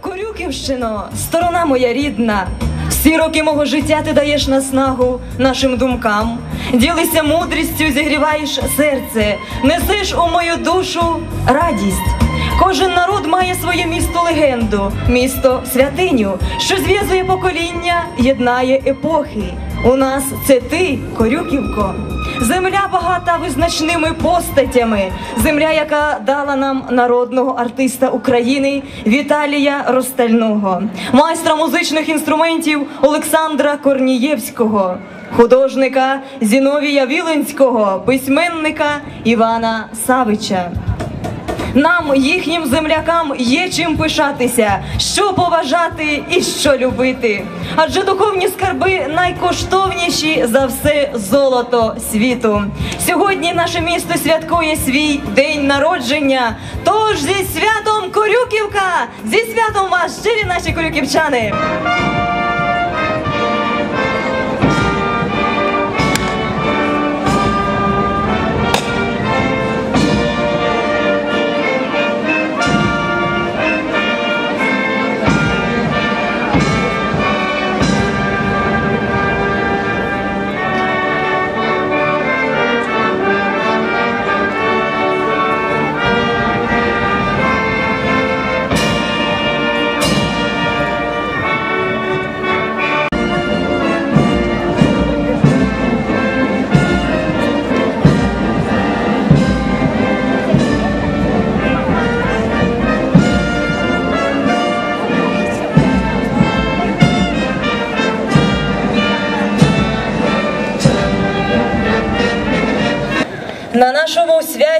Корюківщино, сторона моя рідна. Всі роки мого життя ти даєш наснагу нашим думкам. Ділися мудрістю, зігріваєш серце, несеш у мою душу радість. Кожен народ має своє місто легенду, місто святиню, що зв'язує покоління, єднає епохи. У нас це ти, Корюківко. Земля багата визначними постатями. Земля, яка дала нам народного артиста України Віталія Ростального, майстра музичних інструментів Олександра Корнієвського, художника Зіновія Віленського, письменника Івана Савича. Нам, їхнім землякам, є чим пишатися, що поважати і що любити. Адже духовні скарби найкоштовніші за все золото світу. Сьогодні наше місто святкує свій день народження. Тож зі святом Корюківка! Зі святом вас, щирі наші корюківчани!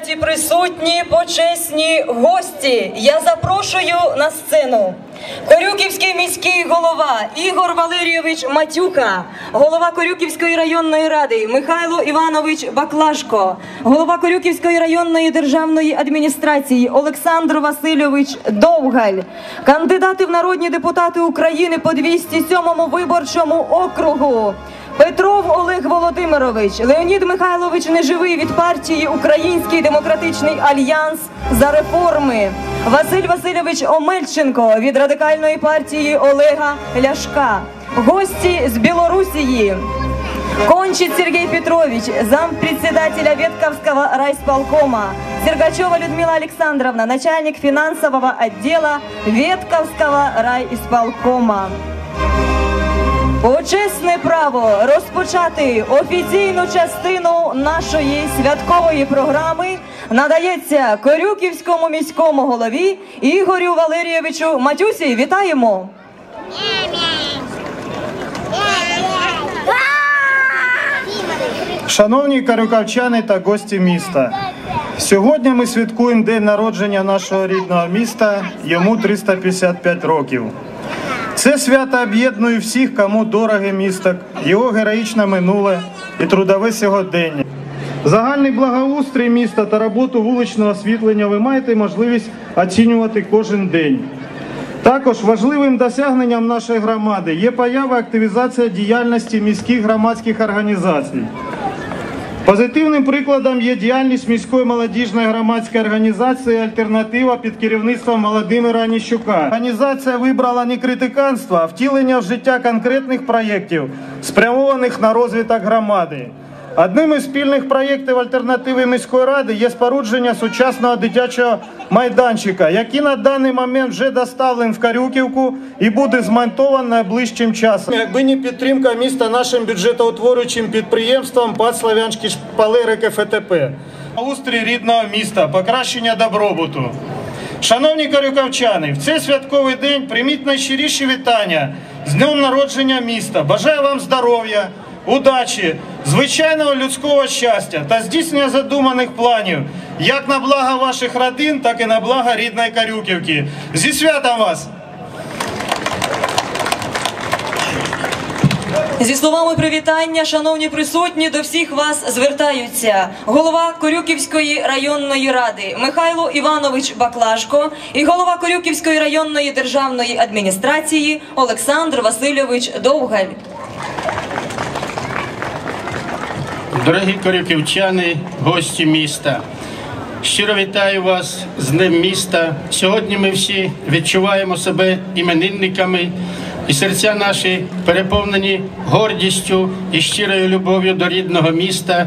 Святі присутні почесні гості. Я запрошую на сцену. Корюківський міський голова Ігор Валерійович Матюка, голова Корюківської районної ради Михайло Іванович Баклашко, голова Корюківської районної державної адміністрації Олександр Васильович Довгаль, кандидати в народні депутати України по 207 виборчому округу. Петров Олег Володимирович, Леонід Михайлович Неживий від партії Український демократичний альянс за реформи, Василь Васильович Омельченко від радикальної партії Олега Ляшка, гості з Білорусії. Кончит Сергей Петрович, зампредседателя Ветковского райсполкома. Сергачева Людмила Александровна, начальник финансового отдела Ветковского райисполкома. Почесне право розпочати офіційну частину нашої святкової програми надається Корюківському міському голові Ігорю Валерійовичу Матюсі. Вітаємо! Шановні карюкавчани та гості міста, сьогодні ми святкуємо день народження нашого рідного міста, йому 355 років. Це свято об'єднує всіх, кому дороге місто, його героїчне минуле і трудове сьогодення. Загальний благоустрій міста та роботу вуличного освітлення ви маєте можливість оцінювати кожен день. Також важливим досягненням нашої громади є поява активізація діяльності міських громадських організацій. Позитивним прикладом є діяльність міської молодіжної громадської організації Альтернатива під керівництвом Володимира Ніщука. Організація вибрала не критиканство, а втілення в життя конкретних проєктів, спрямованих на розвиток громади. Одним із спільних проєктів альтернативи міської ради є спорудження сучасного дитячого майданчика, який на даний момент вже доставлений в Карюківку і буде змонтований найближчим часом. Якби не підтримка міста нашим бюджетоутворюючим підприємством ПАД Славянські шпалери КФТП. Устрій рідного міста, покращення добробуту. Шановні карюкавчани, в цей святковий день прийміть найщиріші вітання з днем народження міста. Бажаю вам здоров'я, удачі, звичайного людського щастя та здійснення задуманих планів як на благо ваших родин, так і на благо рідної Карюківки. Зі святом вас! Зі словами привітання, шановні присутні, до всіх вас звертаються голова Корюківської районної ради Михайло Іванович Баклашко і голова Корюківської районної державної адміністрації Олександр Васильович Довгаль. Дорогі корюківчани, гості міста, Щиро вітаю вас з Днем міста. Сьогодні ми всі відчуваємо себе іменинниками, і серця наші переповнені гордістю і щирою любов'ю до рідного міста,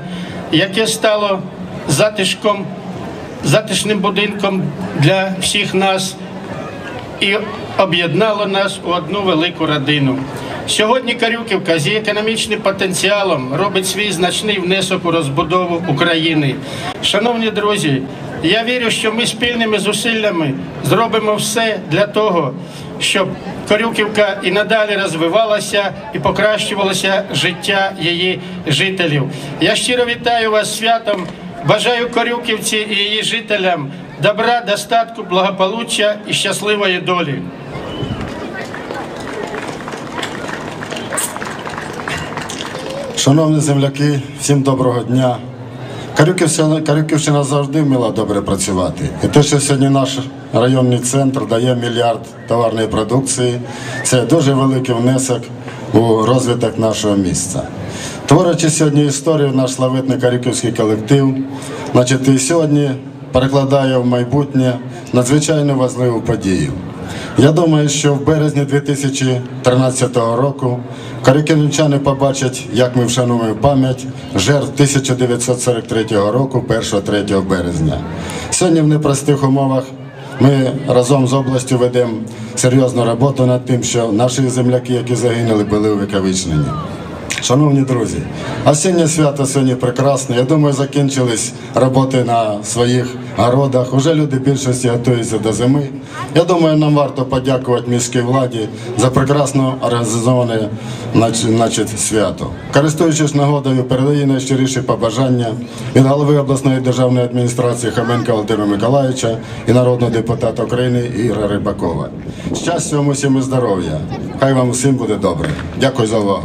яке стало затишком, затишним будинком для всіх нас і об'єднало нас у одну велику родину. Сьогодні Карюківка зі економічним потенціалом робить свій значний внесок у розбудову України. Шановні друзі, я вірю, що ми спільними зусиллями зробимо все для того, щоб Корюківка і надалі розвивалася і покращувалося життя її жителів. Я щиро вітаю вас святом. Бажаю Корюківці і її жителям добра, достатку, благополуччя і щасливої долі. Шановні земляки, всім доброго дня. Карюківщина, Карюківщина завжди вміла добре працювати. І те, що сьогодні наш районний центр дає мільярд товарної продукції, це дуже великий внесок у розвиток нашого міста. Творячи сьогодні історію, наш славетний Карюківський колектив, значить, і сьогодні перекладає в майбутнє надзвичайно важливу подію. Я думаю, що в березні 2013 року карикінчани побачать, як ми вшануємо пам'ять жертв 1943 року, 1-3 березня. Сьогодні в непростих умовах ми разом з областю ведемо серйозну роботу над тим, що наші земляки, які загинули, були увіковічнені. Шановні друзі, осіннє свято сьогодні прекрасне. Я думаю, закінчились роботи на своїх городах. Уже люди більшості готуються до зими. Я думаю, нам варто подякувати міській владі за прекрасно організоване значить, свято. Користуючись нагодою, передаю найщиріші побажання від голови обласної державної адміністрації Хаменка Володимира Миколаївича і народного депутата України Ігоря Рибакова. Щастя усім і здоров'я! Хай вам усім буде добре. Дякую за увагу.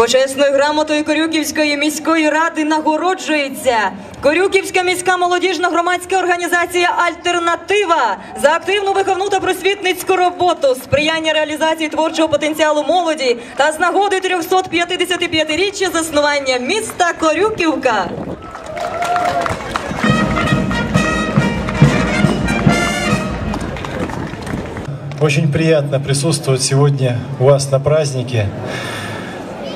Почесною грамотою Корюківської міської ради нагороджується Корюківська міська молодіжна громадська організація Альтернатива за активну виховну та просвітницьку роботу, сприяння реалізації творчого потенціалу молоді та з нагоди 355-річчя заснування міста Корюківка. Очень приятно присутствовать сегодня у вас на празднике.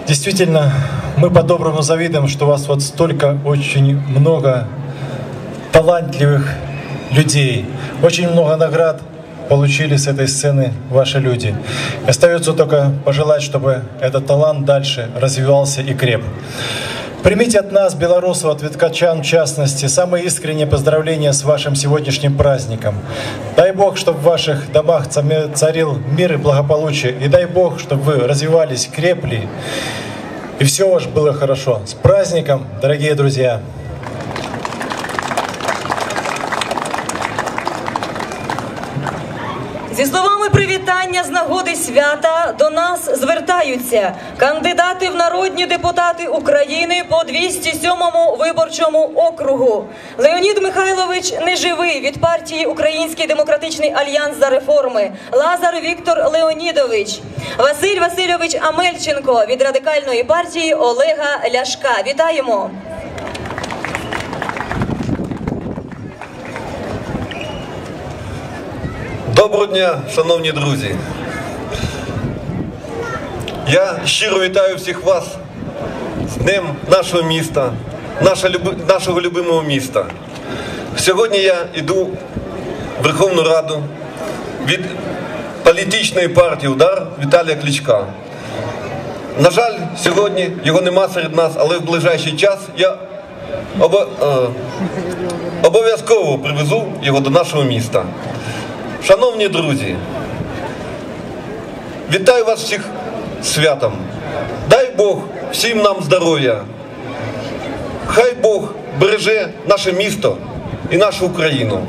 Действительно, мы по-доброму завидуем, что у вас вот столько очень много талантливых людей. Очень много наград получили с этой сцены ваши люди. Остается только пожелать, чтобы этот талант дальше развивался и креп. Примите от нас, белорусов, от веткачан в частности, самые искренние поздравления с вашим сегодняшним праздником. Дай Бог, чтобы в ваших домах царил мир и благополучие. И дай Бог, чтобы вы развивались, крепли, и все ваше было хорошо. С праздником, дорогие друзья! Зі словами привітання з нагоди свята до нас звертаються кандидати в народні депутати України по 207-му виборчому округу. Леонід Михайлович Неживий від партії Український демократичний альянс за реформи, Лазар Віктор Леонідович, Василь Васильович Амельченко від радикальної партії Олега Ляшка. Вітаємо! Доброго дня, шановні друзі. Я щиро вітаю всіх вас з Днем нашого міста, нашого любимого міста. Сьогодні я йду в Верховну Раду від політичної партії Удар Віталія Кличка. На жаль, сьогодні його нема серед нас, але в ближайший час я е, обов'язково привезу його до нашого міста. Шановні друзі, вітаю вас всіх святом. Дай Бог всім нам здоров'я. Хай Бог береже наше місто і нашу Україну.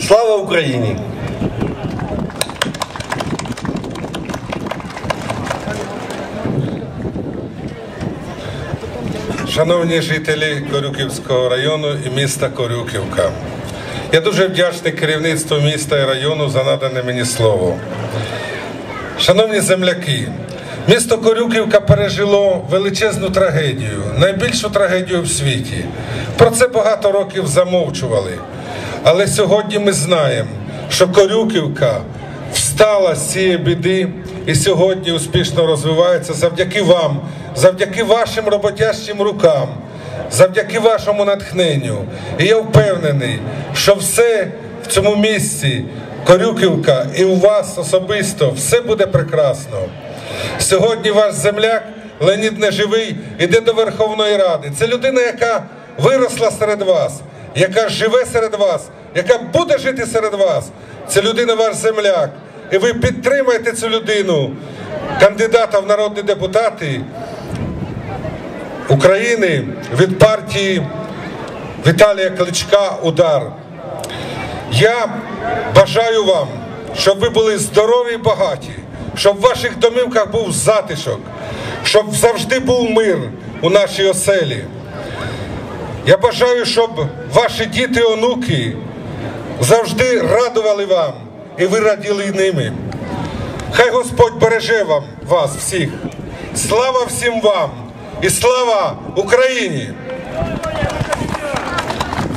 Слава Україні! Шановні жителі Корюківського району і міста Корюківка, я дуже вдячний керівництву міста і району за надане мені слово. Шановні земляки, Місто Корюківка пережило величезну трагедію, найбільшу трагедію в світі. Про це багато років замовчували. Але сьогодні ми знаємо, що Корюківка встала з цієї біди і сьогодні успішно розвивається завдяки вам, завдяки вашим роботящим рукам, завдяки вашому натхненню. І я впевнений, що все в цьому місці, Корюківка, і у вас особисто все буде прекрасно. Сьогодні ваш земляк Леонід Неживий іде до Верховної Ради. Це людина, яка виросла серед вас, яка живе серед вас, яка буде жити серед вас. Це людина ваш земляк. І ви підтримаєте цю людину, кандидата в народні депутати України від партії Віталія Кличка Удар. Я бажаю вам, щоб ви були здорові і багаті, щоб в ваших домівках був затишок, щоб завжди був мир у нашій оселі. Я бажаю, щоб ваші діти, і онуки завжди радували вам і ви раділи ними. Хай Господь береже вам вас всіх. Слава всім вам і слава Україні!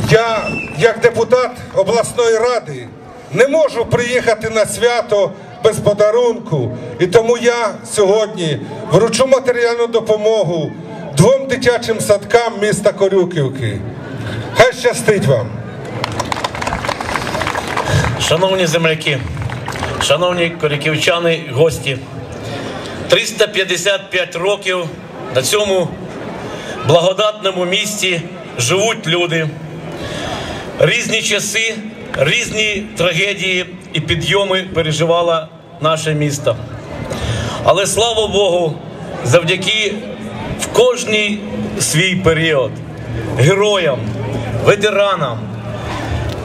Я, як депутат обласної ради, не можу приїхати на свято без подарунку, і тому я сьогодні вручу матеріальну допомогу двом дитячим садкам міста Корюківки. Хай щастить вам! Шановні земляки, шановні коряківчани, гості, 355 років на цьому благодатному місці живуть люди. Різні часи, різні трагедії і підйоми переживало наше місто. Але слава Богу, завдяки в кожній свій період героям, ветеранам,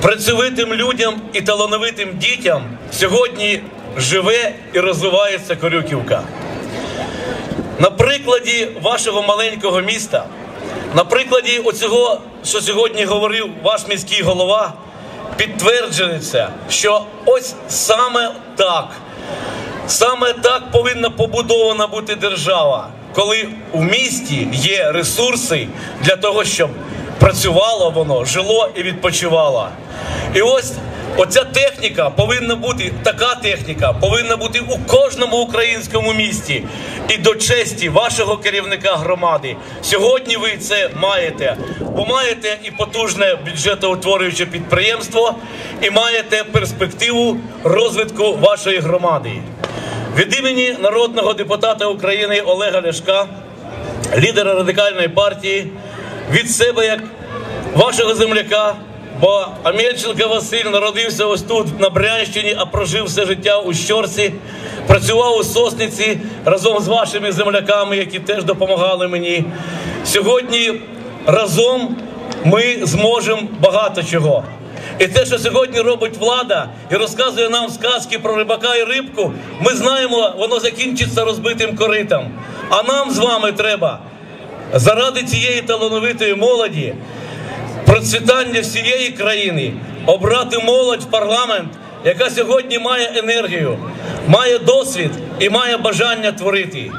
працьовитим людям і талановитим дітям сьогодні живе і розвивається Корюківка. На прикладі вашого маленького міста, на прикладі оцього, що сьогодні говорив ваш міський голова, підтверджується, що ось саме так, саме так повинна побудована бути держава, коли у місті є ресурси для того, щоб працювало воно, жило і відпочивало. І ось оця техніка повинна бути, така техніка повинна бути у кожному українському місті. І до честі вашого керівника громади. Сьогодні ви це маєте. Бо маєте і потужне бюджетоутворююче підприємство, і маєте перспективу розвитку вашої громади. Від імені народного депутата України Олега Ляшка, лідера радикальної партії, від себе як вашого земляка. Бо Амельченко Василь народився ось тут, на Брянщині, а прожив все життя у Щорці, працював у Сосниці разом з вашими земляками, які теж допомагали мені. Сьогодні разом ми зможемо багато чого. І те, що сьогодні робить влада і розказує нам сказки про рибака і рибку, ми знаємо, воно закінчиться розбитим коритом. А нам з вами треба заради цієї талановитої молоді процвітання всієї країни, обрати молодь в парламент, яка сьогодні має енергію, має досвід і має бажання творити.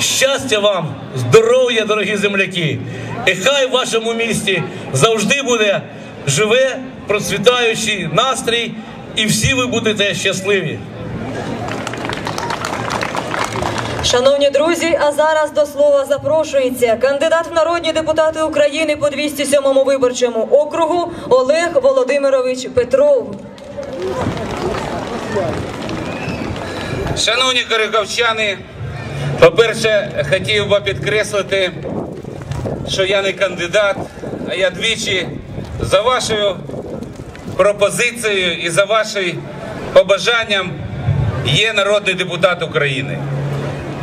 Щастя вам, здоров'я, дорогі земляки! І хай в вашому місті завжди буде живе, процвітаючий настрій, і всі ви будете щасливі. Шановні друзі, а зараз до слова запрошується кандидат в народні депутати України по 207-му виборчому округу Олег Володимирович Петров. Шановні корюковчани, по-перше, хотів би підкреслити, що я не кандидат, а я двічі за вашою пропозицією і за вашим побажанням є народний депутат України.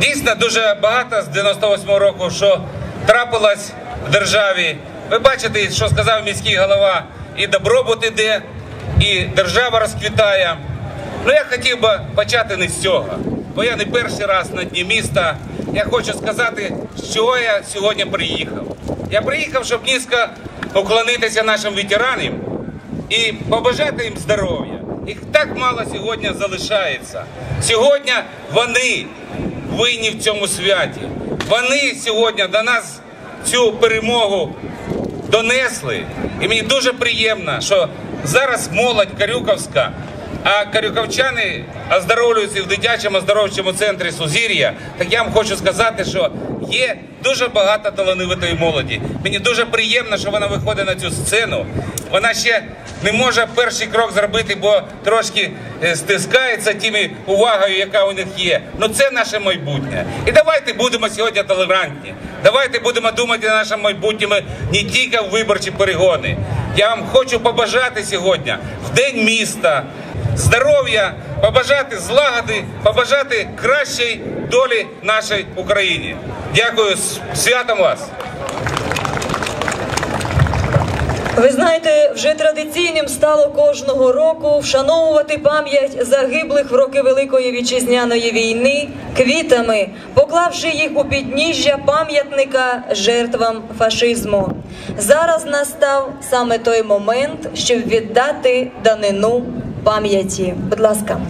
Дійсно, дуже багато з 98-го року, що трапилось в державі. Ви бачите, що сказав міський голова, і добробут іде, і держава розквітає. Ну я хотів би почати не з цього, бо я не перший раз на дні міста. Я хочу сказати, з чого я сьогодні приїхав. Я приїхав, щоб низько уклонитися нашим ветеранам і побажати їм здоров'я. Їх так мало сьогодні залишається. Сьогодні вони винні в цьому святі. Вони сьогодні до нас цю перемогу донесли. І мені дуже приємно, що зараз молодь Карюковська, а карюковчани оздоровлюються в дитячому оздоровчому центрі Сузір'я. Так я вам хочу сказати, що є дуже багато талановитої молоді. Мені дуже приємно, що вона виходить на цю сцену. Вона ще не може перший крок зробити, бо трошки е, стискається тими увагою, яка у них є. Ну це наше майбутнє. І давайте будемо сьогодні толерантні. Давайте будемо думати на нашому майбутньому не тільки в виборчі перегони. Я вам хочу побажати сьогодні в день міста. Здоров'я, побажати злагоди, побажати кращої долі нашій Україні. Дякую, святом вас! Ви знаєте, вже традиційним стало кожного року вшановувати пам'ять загиблих в роки Великої вітчизняної війни квітами, поклавши їх у підніжжя пам'ятника жертвам фашизму. Зараз настав саме той момент, щоб віддати данину пам'яті. Будь ласка.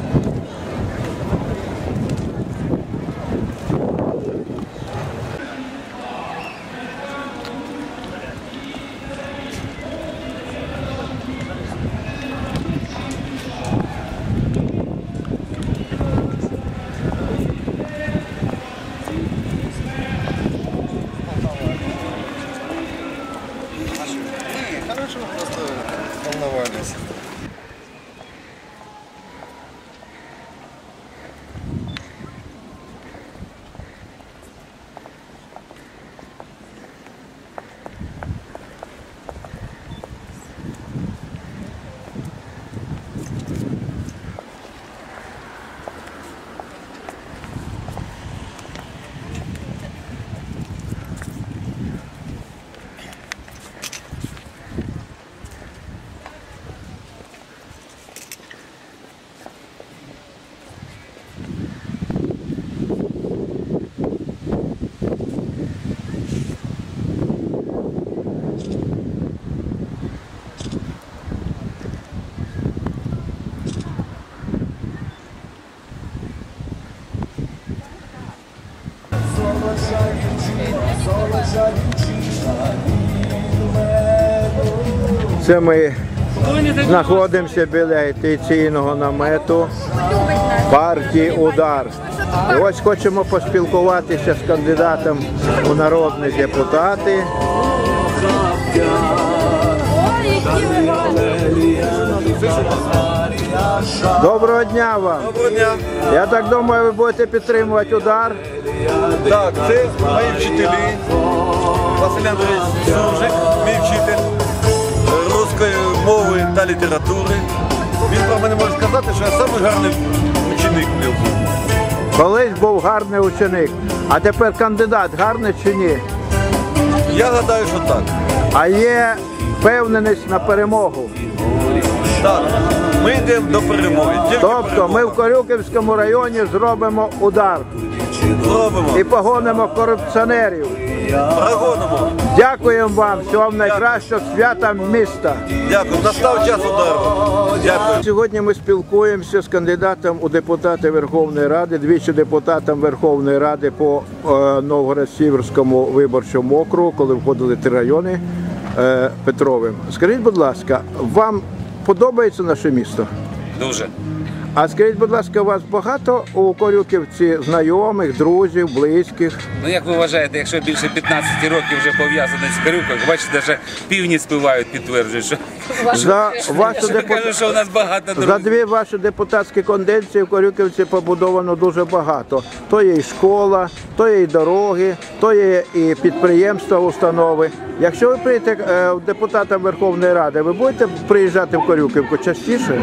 Це ми знаходимося біля агітаційного намету партії Удар. І ось хочемо поспілкуватися з кандидатом у народні депутати. Доброго дня вам! Доброго дня. Я так думаю, ви будете підтримувати удар. Так, це мої вчителі. Василь Андрійович Суржик, мій вчитель мови та літератури. Він про мене може сказати, що я самий гарний ученик був. Колись був гарний ученик, а тепер кандидат гарний чи ні? Я гадаю, що так. А є впевненість на перемогу. Так, ми йдемо до перемоги. Тільки Тобто ми в Корюківському районі зробимо удар зробимо, і погонимо корупціонерів. Прогонимо. Дякуємо вам, всього вам найкращого свята міста. Дякую. Настав час удару. Дякую. Сьогодні ми спілкуємося з кандидатом у депутати Верховної Ради, двічі депутатом Верховної Ради по е, Новгород-Сіверському виборчому округу, коли входили три райони е, Петровим. Скажіть, будь ласка, вам подобається наше місто? Дуже. А скажіть, будь ласка, у вас багато у Корюківці знайомих, друзів, близьких? Ну як ви вважаєте, якщо більше 15 років вже пов'язаний з Карюкою, бачите, навіть півні співають, підтверджують, що, За вашу що депу- кажуть, що у нас багато За дві ваші депутатські конденції в Корюківці побудовано дуже багато. То є і школа, то є і дороги, то є і підприємства, установи. Якщо ви прийдете е, депутатом Верховної Ради, ви будете приїжджати в Корюківку частіше?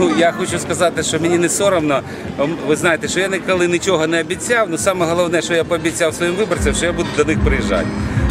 Ну, я хочу сказати, що мені не соромно. Ви знаєте, що я ніколи нічого не обіцяв. але саме головне, що я пообіцяв своїм виборцям, що я буду до них приїжджати.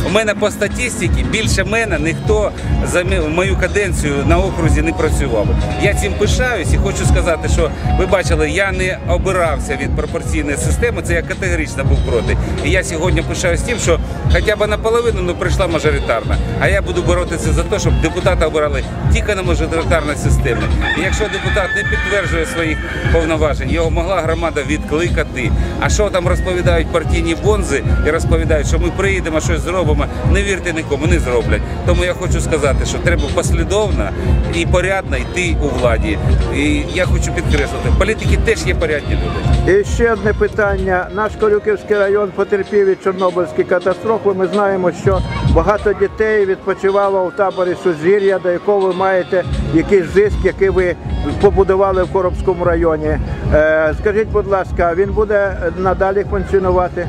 У мене по статистиці більше мене ніхто за мою каденцію на окрузі не працював. Я цим пишаюсь і хочу сказати, що ви бачили, я не обирався від пропорційної системи. Це я категорично був проти. І я сьогодні пишаюсь тим, що хоча б наполовину ну, прийшла мажоритарна. А я буду боротися за те, щоб депутата обирали тільки на мажоритарній системі. І якщо депутат не підтверджує своїх повноважень, його могла громада відкликати. А що там розповідають партійні бонзи і розповідають, що ми приїдемо, щось зробимо, не вірте нікому, не зроблять. Тому я хочу сказати, що треба послідовно і порядно йти у владі. І я хочу підкреслити, політики теж є порядні люди. І ще одне питання. Наш Корюківський район потерпів від Чорнобильської катастрофи. Ми знаємо, що багато дітей відпочивало в таборі Сузір'я, до якого ви маєте якийсь зиск, який ви побудували в Коробському районі. Е, Скажіть, будь ласка, він буде надалі функціонувати?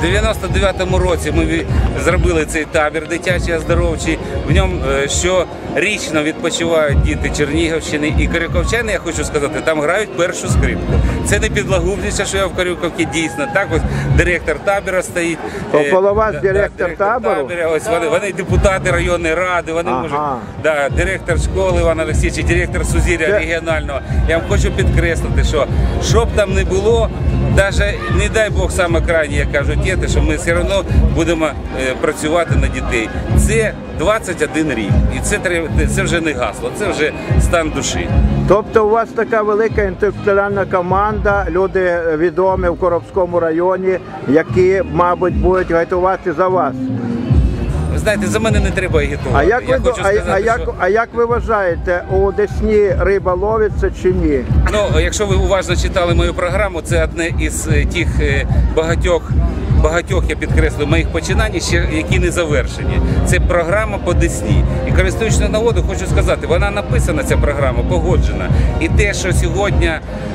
В 99-му році ми зробили цей табір дитячий оздоровчий. В ньому е, щорічно відпочивають діти Чернігівщини і Корюковчани, я хочу сказати, там грають першу скрипку. Це не підлагубніше, що я в Корюковці дійсно. Так ось директор табора стоїть. То Е, вас да, директор табору? табору. Ось вони, вони депутати районної ради, вони Ага. можуть. Да, директор школи Іван Олексійович, директор Сузір'я регіонального. Я вам хочу підкреслити, що що б там не було, навіть не дай Бог саме крайні, як кажуть діти, що ми все одно будемо е, працювати на дітей. Це 21 рік, і це це вже не гасло, це вже стан душі. Тобто у вас така велика інтелектуальна команда, люди відомі в Коробському районі, які, мабуть, будуть гайтувати за вас. Знаєте, за мене не треба агітувати. А як, Я ви, хочу а, сказати, а, як, що... а як ви вважаєте, у Десні риба ловиться чи ні? Ну, якщо ви уважно читали мою програму, це одне із е, тих е, багатьох. Багатьох я підкреслю моїх починань, ще які не завершені. Це програма по Десні. І користуючись нагоду, хочу сказати, вона написана, ця програма, погоджена. І те, що сьогодні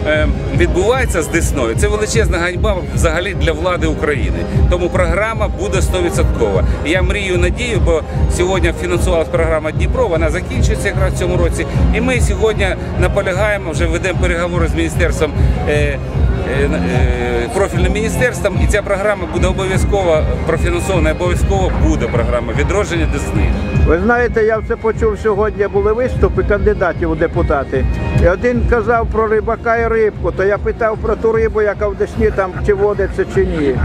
е, відбувається з Десною, це величезна ганьба взагалі для влади України. Тому програма буде 100%. Я мрію, надію, бо сьогодні фінансувалась програма Дніпро, вона закінчується якраз в цьому році. І ми сьогодні наполягаємо, вже ведемо переговори з міністерством. Е, е, профільним міністерством, і ця програма буде обов'язково профінансована, обов'язково буде програма відродження Десни. Ви знаєте, я все почув сьогодні, були виступи кандидатів у депутати. І один казав про рибака і рибку, то я питав про ту рибу, яка в Десні там чи водиться, чи ні.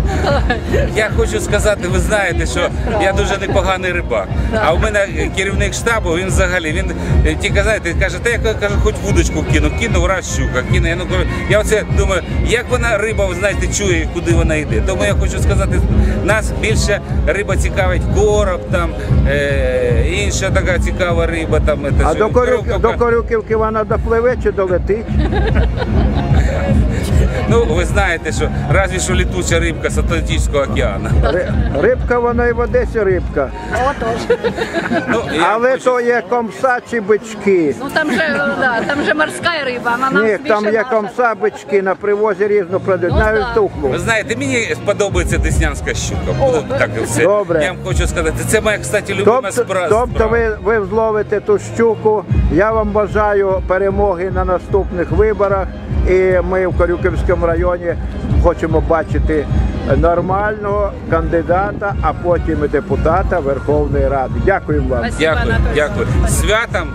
Я хочу сказати, ви знаєте, що я дуже непоганий рибак. А у мене керівник штабу, він взагалі він е, тільки знаєте, каже, та я каже, хоч вудочку кину, кину раз щука, кину. Я ну кажу, я оце думаю, як вона риба, ви знаєте, чує, куди вона йде. Тому я хочу сказати, нас більше риба цікавить короб, там е, інша така цікава риба. Там це А що, до, Корюк, до Корюківки вона допливе чи долетить? Ну ви знаєте, що разві що літуча рибка з Атлантичного океану. Ри- Рибка вона і в Одесі рибка. Ну, я Але хочу- то є комса чи бички. Ну там же, да, там же морська риба, вона Ні, більше там є наша. комса, бички, на привозі різно продають, Ну, навіть так. тухлу. Ви знаєте, мені подобається деснянська щука. Буду так все. Добре. Я вам хочу сказати, це моя, кстати, любима Тобто, справа. тобто ви, ви зловите ту щуку. Я вам бажаю перемоги на наступних виборах. І ми в Корюківському районі хочемо бачити нормального кандидата, а потім і депутата Верховної Ради. Дякую вам. Дякую, дякую. Святом